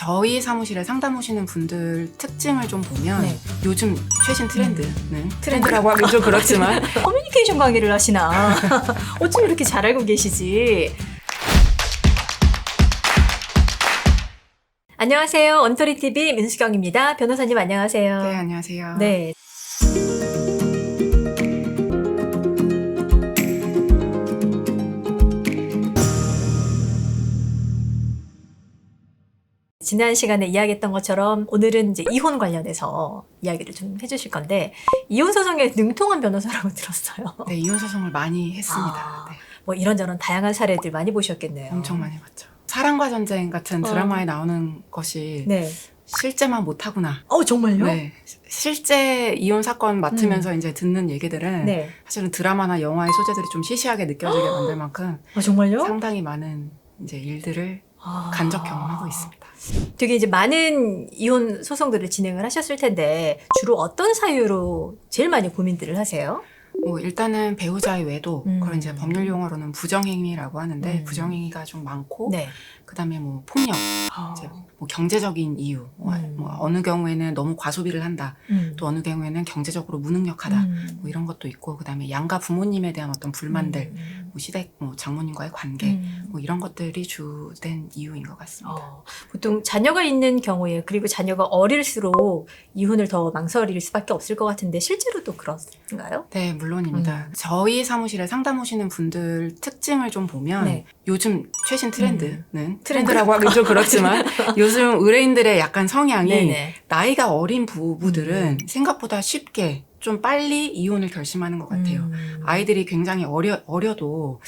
저희 사무실에 상담 오시는 분들 특징을 좀 보면 네. 요즘 최신 트렌드는 트렌드라고 하긴 좀 그렇지만 커뮤니케이션 강의를 하시나? 어쩜 이렇게 잘 알고 계시지? 안녕하세요. 언터리 TV 민수경입니다. 변호사님 안녕하세요. 네 안녕하세요. 네. 지난 시간에 이야기했던 것처럼 오늘은 이제 이혼 관련해서 이야기를 좀 해주실 건데 이혼 소송에 능통한 변호사라고 들었어요. 네, 이혼 소송을 많이 했습니다. 아. 네, 뭐 이런저런 다양한 사례들 많이 보셨겠네요. 엄청 많이 봤죠. 사랑과 전쟁 같은 어. 드라마에 나오는 것이 네. 실제만 못하구나. 어 정말요? 네, 실제 이혼 사건 맡으면서 이제 듣는 얘기들은 음. 네. 사실은 드라마나 영화의 소재들이 좀 시시하게 느껴지게 만들 만큼 아 정말요? 상당히 많은 이제 일들을 아. 간접 경험하고 있습니다. 되게 이제 많은 이혼 소송들을 진행을 하셨을 텐데 주로 어떤 사유로 제일 많이 고민들을 하세요? 뭐 일단은 배우자의 외도, 음. 그걸 이제 법률 용어로는 부정행위라고 하는데 음. 부정행위가 좀 많고 네. 그다음에 뭐 폭력, 이제 뭐 경제적인 이유, 뭐, 음. 뭐 어느 경우에는 너무 과소비를 한다, 음. 또 어느 경우에는 경제적으로 무능력하다, 음. 뭐 이런 것도 있고 그다음에 양가 부모님에 대한 어떤 불만들, 음. 뭐 시댁, 뭐 장모님과의 관계, 음. 뭐 이런 것들이 주된 이유인 것 같습니다. 어, 보통 자녀가 있는 경우에 그리고 자녀가 어릴수록 이혼을 더 망설일 수밖에 없을 것 같은데 실제로도 그런가요? 네, 물론입니다. 음. 저희 사무실에 상담 오시는 분들 특징을 좀 보면 네. 요즘 최신 트렌드는 트렌드. 트렌드라고 하긴 좀 그렇지만 요즘 의뢰인들의 약간 성향이 네네. 나이가 어린 부부들은 음. 생각보다 쉽게 좀 빨리 이혼을 결심하는 것 같아요. 음. 아이들이 굉장히 어려, 어려도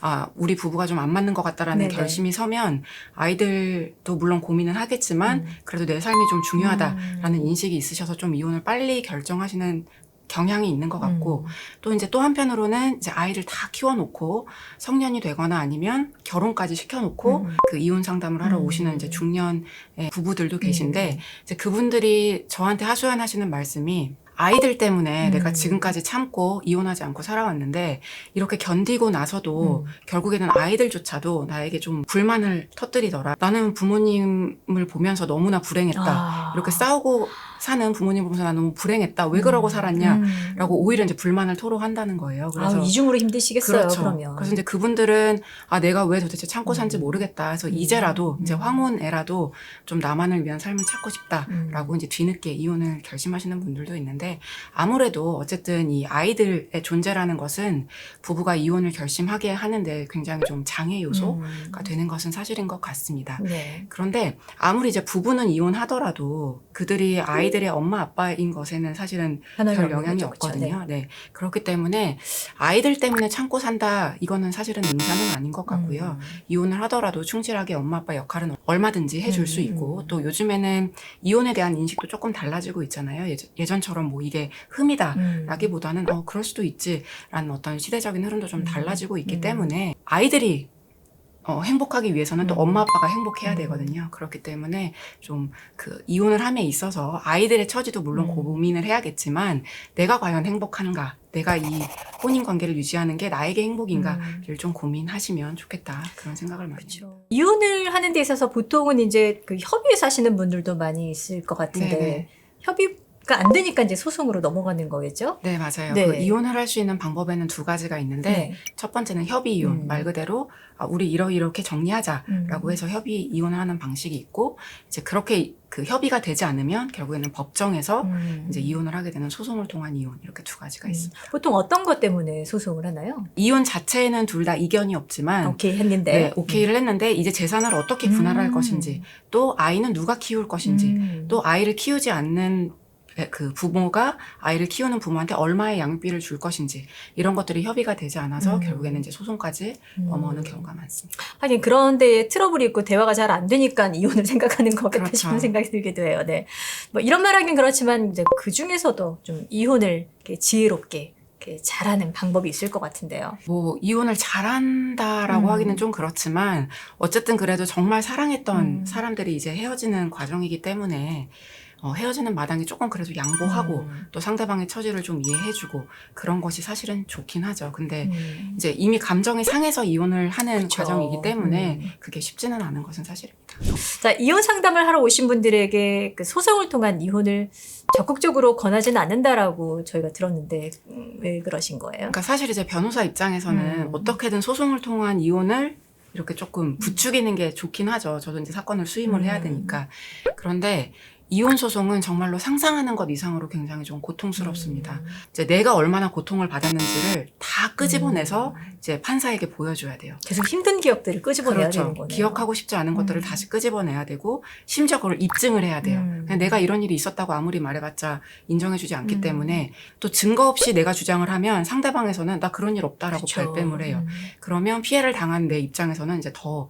아, 우리 부부가 좀 안 맞는 것 같다라는 네네. 결심이 서면 아이들도 물론 고민은 하겠지만 음. 그래도 내 삶이 좀 중요하다라는 음. 인식이 있으셔서 좀 이혼을 빨리 결정하시는 경향이 있는 것 같고 음. 또 이제 또 한편으로는 이제 아이를 다 키워놓고 성년이 되거나 아니면 결혼까지 시켜놓고 음. 그 이혼 상담을 하러 음. 오시는 이제 중년 부부들도 계신데 이제 그분들이 저한테 하소연하시는 말씀이 아이들 때문에 음. 내가 지금까지 참고 이혼하지 않고 살아왔는데 이렇게 견디고 나서도 음. 결국에는 아이들조차도 나에게 좀 불만을 터뜨리더라. 나는 부모님을 보면서 너무나 불행했다. 아. 이렇게 싸우고 사는 부모님 보면서 나 너무 불행했다. 왜 그러고 살았냐? 음. 라고 오히려 이제 불만을 토로한다는 거예요. 그래서 아, 이중으로 힘드시겠어요. 그렇죠. 그러면. 그래서 이제 그분들은 아 내가 왜 도대체 참고 산지 음. 모르겠다. 그래서 음. 이제라도 이제 음. 황혼애라도 좀 나만을 위한 삶을 찾고 싶다라고 음. 이제 뒤늦게 이혼을 결심하시는 분들도 있는데 아무래도 어쨌든 이 아이들의 존재라는 것은 부부가 이혼을 결심하게 하는데 굉장히 좀 장애 요소가 음. 되는 것은 사실인 것 같습니다. 네. 그런데 아무리 이제 부부는 이혼하더라도 그들이 아이들의 엄마 아빠인 것에는 사실은 별 영향이? 없거든요. 네. 그렇기 때문에 아이들 때문에 참고 산다 이거는 사실은 능사는 아닌 것 같고요. 음. 이혼을 하더라도 충실하게 엄마 아빠 역할은 얼마든지 해줄 수 음, 있고 음. 또 요즘에는 이혼에 대한 인식도 조금 달라지고 있잖아요. 예전, 예전처럼 뭐 이게 흠이다. 음. 라기보다는 어 그럴 수도 있지라는 어떤 시대적인 흐름도 좀 음. 달라지고 있기 음. 때문에 아이들이 어, 행복하기 위해서는 또 음. 엄마 아빠가 행복해야 음. 되거든요. 그렇기 때문에 좀 그 이혼을 함에 있어서 아이들의 처지도 물론 음. 고민을 해야겠지만 내가 과연 행복한가, 내가 이 혼인 관계를 유지하는 게 나에게 행복인가를 음. 좀 고민하시면 좋겠다 그런 생각을 많이 해요. 그렇죠. 이혼을 하는 데 있어서 보통은 이제 그 협의해서 하시는 분들도 많이 있을 것 같은데 네네. 협의 가안 되니까 이제 소송으로 넘어가는 거겠죠? 네 맞아요. 네. 그 이혼을 할 수 있는 방법에는 두 가지가 있는데 첫 번째는 협의 이혼 음. 말 그대로 아, 우리 이러 이렇게 정리하자라고 음. 해서 협의 이혼을 하는 방식이 있고 이제 그렇게 그 협의가 되지 않으면 결국에는 법정에서 음. 이제 이혼을 하게 되는 소송을 통한 이혼 이렇게 두 가지가 음. 있습니다. 보통 어떤 것 때문에 소송을 하나요? 이혼 자체에는 둘 다 이견이 없지만 오케이 했는데 네, 오케이를 했는데 이제 재산을 어떻게 분할할 음. 것인지 또 아이는 누가 키울 것인지 음. 또 아이를 키우지 않는 그 부모가 아이를 키우는 부모한테 얼마의 양육비를 줄 것인지 이런 것들이 협의가 되지 않아서 음. 결국에는 이제 소송까지 음. 넘어오는 경우가 많습니다. 하긴 그런 데에 트러블이 있고 대화가 잘 안 되니까 이혼을 생각하는 거겠다 그렇죠. 싶은 생각이 들기도 해요. 네. 뭐 이런 말 하긴 그렇지만 이제 그 중에서도 좀 이혼을 지혜롭게 잘하는 방법이 있을 것 같은데요. 뭐 이혼을 잘한다라고 음. 하기는 좀 그렇지만 어쨌든 그래도 정말 사랑했던 음. 사람들이 이제 헤어지는 과정이기 때문에 어, 헤어지는 마당에 조금 그래도 양보하고 음. 또 상대방의 처지를 좀 이해해주고 그런 것이 사실은 좋긴 하죠. 근데 음. 이제 이미 감정이 상해서 이혼을 하는 그쵸. 과정이기 때문에 음. 그게 쉽지는 않은 것은 사실입니다. 자, 이혼 상담을 하러 오신 분들에게 그 소송을 통한 이혼을 적극적으로 권하지는 않는다라고 저희가 들었는데 음, 왜 그러신 거예요? 그러니까 사실 이제 변호사 입장에서는 음. 어떻게든 소송을 통한 이혼을 이렇게 조금 부추기는 게 좋긴 하죠. 저도 이제 사건을 수임을 해야 음. 되니까. 그런데 이혼 소송은 정말로 상상하는 것 이상으로 굉장히 좀 고통스럽습니다. 음. 이제 내가 얼마나 고통을 받았는지를 다 끄집어내서 음. 이제 판사에게 보여줘야 돼요. 계속 힘든 기억들을 끄집어내야 되는 그렇죠. 거네요. 기억하고 싶지 않은 것들을 음. 다시 끄집어내야 되고 심지어 그걸 입증을 해야 돼요. 음. 그냥 내가 이런 일이 있었다고 아무리 말해봤자 인정해주지 않기 음. 때문에 또 증거 없이 내가 주장을 하면 상대방에서는 나 그런 일 없다라고 그쵸. 발뺌을 해요. 음. 그러면 피해를 당한 내 입장에서는 이제 더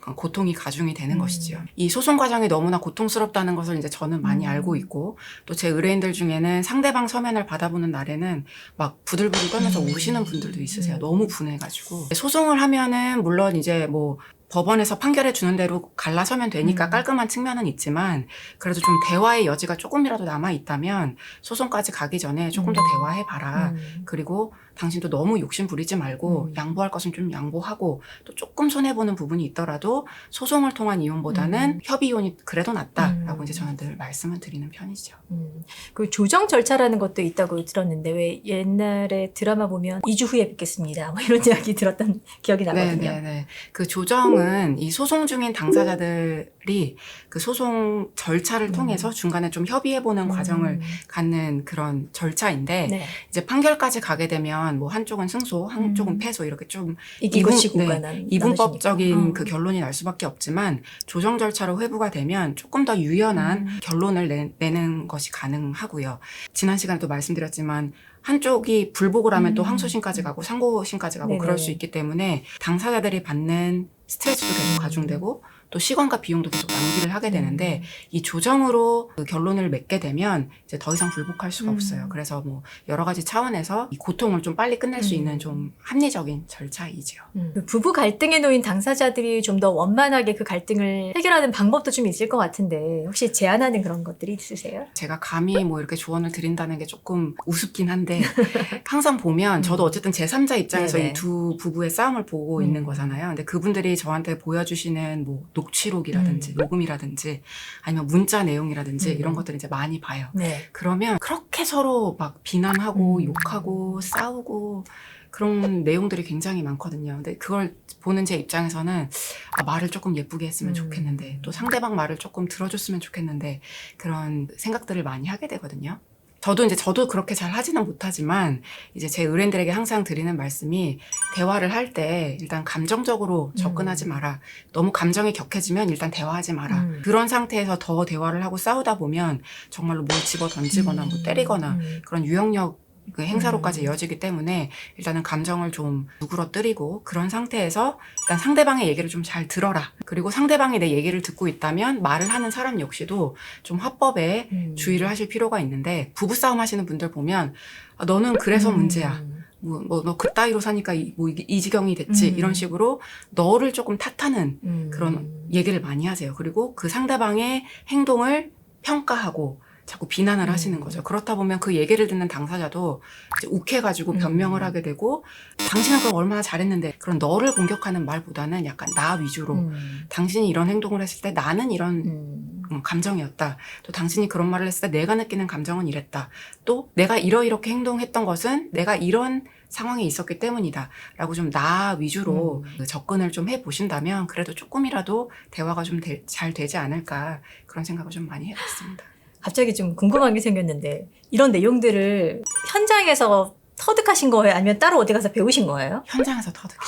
고통이 가중이 되는 음. 것이지요. 이 소송 과정이 너무나 고통스럽다는 것을 이제 저는 많이 음. 알고 있고 또 제 의뢰인들 중에는 상대방 서면을 받아보는 날에는 막 부들부들 떨면서 음. 우시는 분들도 있으세요. 음. 너무 분해가지고 소송을 하면은 물론 이제 뭐 법원에서 판결해 주는 대로 갈라서면 되니까 음. 깔끔한 측면은 있지만 그래도 좀 대화의 여지가 조금이라도 남아 있다면 소송까지 가기 전에 조금 더 음. 대화해 봐라. 음. 그리고 당신도 너무 욕심 부리지 말고 음. 양보할 것은 좀 양보하고 또 조금 손해 보는 부분이 있더라도 소송을 통한 이혼보다는 음. 협의 이혼이 그래도 낫다라고 음. 이제 저는 늘 말씀을 드리는 편이죠. 음. 그 조정 절차라는 것도 있다고 들었는데 왜 옛날에 드라마 보면 2주 후에 뵙겠습니다. 뭐 이런 이야기 들었던 기억이 나거든요. 네 네 네. 그 조정은 이 소송 중인 당사자들 이 그 소송 절차를 음. 통해서 중간에 좀 협의해보는 음. 과정을 갖는 그런 절차인데 네. 이제 판결까지 가게 되면 뭐 한쪽은 승소, 한쪽은 음. 패소 이렇게 좀 이기고 이분- 지고가 네, 난 이분법적인 나눠지니까. 그 결론이 날 수밖에 없지만 조정 절차로 회부가 되면 조금 더 유연한 음. 결론을 내, 내는 것이 가능하고요. 지난 시간에도 말씀드렸지만 한쪽이 불복을 하면 또 음. 항소심까지 가고 상고심까지 가고 네네. 그럴 수 있기 때문에 당사자들이 받는 스트레스도 계속 음. 가중되고 또 시간과 비용도 계속 낭비를 하게 되는데 이 조정으로 그 결론을 맺게 되면 이제 더 이상 불복할 수가 음. 없어요. 그래서 뭐 여러 가지 차원에서 이 고통을 좀 빨리 끝낼 수 음. 있는 좀 합리적인 절차이죠. 음. 그 부부 갈등에 놓인 당사자들이 좀 더 원만하게 그 갈등을 해결하는 방법도 좀 있을 것 같은데 혹시 제안하는 그런 것들이 있으세요? 제가 감히 뭐 이렇게 조언을 드린다는 게 조금 우습긴 한데 항상 보면 저도 어쨌든 제3자 입장에서 음. 이두 부부의 싸움을 보고 음. 있는 거잖아요. 근데 그분들이 저한테 보여주시는 뭐 녹취록이라든지 음. 녹음이라든지 아니면 문자 내용이라든지 음. 이런 것들을 이제 많이 봐요. 네. 그러면 그렇게 서로 막 비난하고 음. 욕하고 싸우고 그런 내용들이 굉장히 많거든요. 근데 그걸 보는 제 입장에서는 아, 말을 조금 예쁘게 했으면 음. 좋겠는데 또 상대방 말을 조금 들어줬으면 좋겠는데 그런 생각들을 많이 하게 되거든요. 저도 이제 저도 그렇게 잘 하지는 못하지만 이제 제 의뢰인들에게 항상 드리는 말씀이 대화를 할 때 일단 감정적으로 접근하지 음. 마라. 너무 감정이 격해지면 일단 대화하지 마라. 음. 그런 상태에서 더 대화를 하고 싸우다 보면 정말로 뭘 집어 던지거나 뭐 때리거나 음. 그런 유형력 그 행사로까지 음. 이어지기 때문에 일단은 감정을 좀 누그러뜨리고 그런 상태에서 일단 상대방의 얘기를 좀 잘 들어라. 그리고 상대방이 내 얘기를 듣고 있다면 말을 하는 사람 역시도 좀 화법에 음. 주의를 하실 필요가 있는데 부부싸움 하시는 분들 보면 아, 너는 그래서 음. 문제야. 문제야. 뭐너 그따위로 사니까 이, 뭐 이게 이 지경이 됐지. 음. 이런 식으로 너를 조금 탓하는 음. 그런 얘기를 많이 하세요. 그리고 그 상대방의 행동을 평가하고 자꾸 비난을 음. 하시는 거죠. 그렇다 보면 그 얘기를 듣는 당사자도 욱해가지고 음. 변명을 하게 되고 당신은 그럼 얼마나 잘했는데 그런 너를 공격하는 말보다는 약간 나 위주로 음. 당신이 이런 행동을 했을 때 나는 이런 음. 음, 감정이었다. 또 당신이 그런 말을 했을 때 내가 느끼는 감정은 이랬다. 또 내가 이러이렇게 행동했던 것은 내가 이런 상황에 있었기 때문이다. 라고 좀 나 위주로 음. 그 접근을 좀 해보신다면 그래도 조금이라도 대화가 좀 잘 되지 않을까 그런 생각을 좀 많이 해봤습니다. 갑자기 좀 궁금한 게 생겼는데 이런 내용들을 현장에서 터득하신 거예요? 아니면 따로 어디 가서 배우신 거예요? 현장에서 터득해.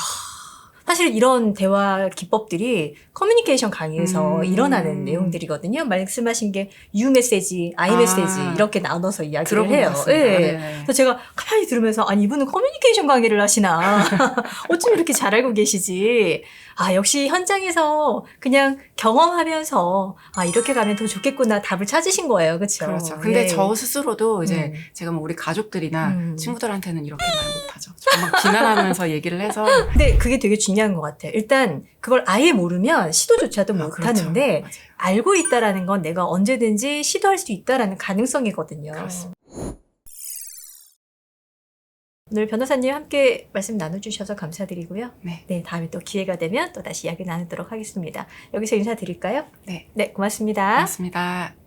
사실 이런 대화 기법들이 커뮤니케이션 강의에서 음. 일어나는 내용들이거든요. 말씀하신 게 U 메시지, I 메시지 아. 이렇게 나눠서 이야기를 해요. 예. 네. 그래서 제가 가만히 들으면서 아니 이분은 커뮤니케이션 강의를 하시나 어쩜 이렇게 잘 알고 계시지 아 역시 현장에서 그냥 경험하면서 아 이렇게 가면 더 좋겠구나 답을 찾으신 거예요 그렇죠 그렇죠. 근데 예. 저 스스로도 이제 음. 제가 뭐 우리 가족들이나 음. 친구들한테는 이렇게 말 못하죠. 못하죠. 막 비난하면서 얘기를 해서 근데 그게 되게 중요 한 것 같아. 일단 그걸 아예 모르면 시도조차도 아, 못 그렇죠. 하는데 맞아요. 알고 있다라는 건 내가 언제든지 시도할 수 있다라는 가능성이거든요. 그렇습니다. 오늘 변호사님 함께 말씀 나눠주셔서 감사드리고요. 네. 네, 다음에 또 기회가 되면 또 다시 이야기 나누도록 하겠습니다. 여기서 인사드릴까요? 네. 네, 고맙습니다. 고맙습니다.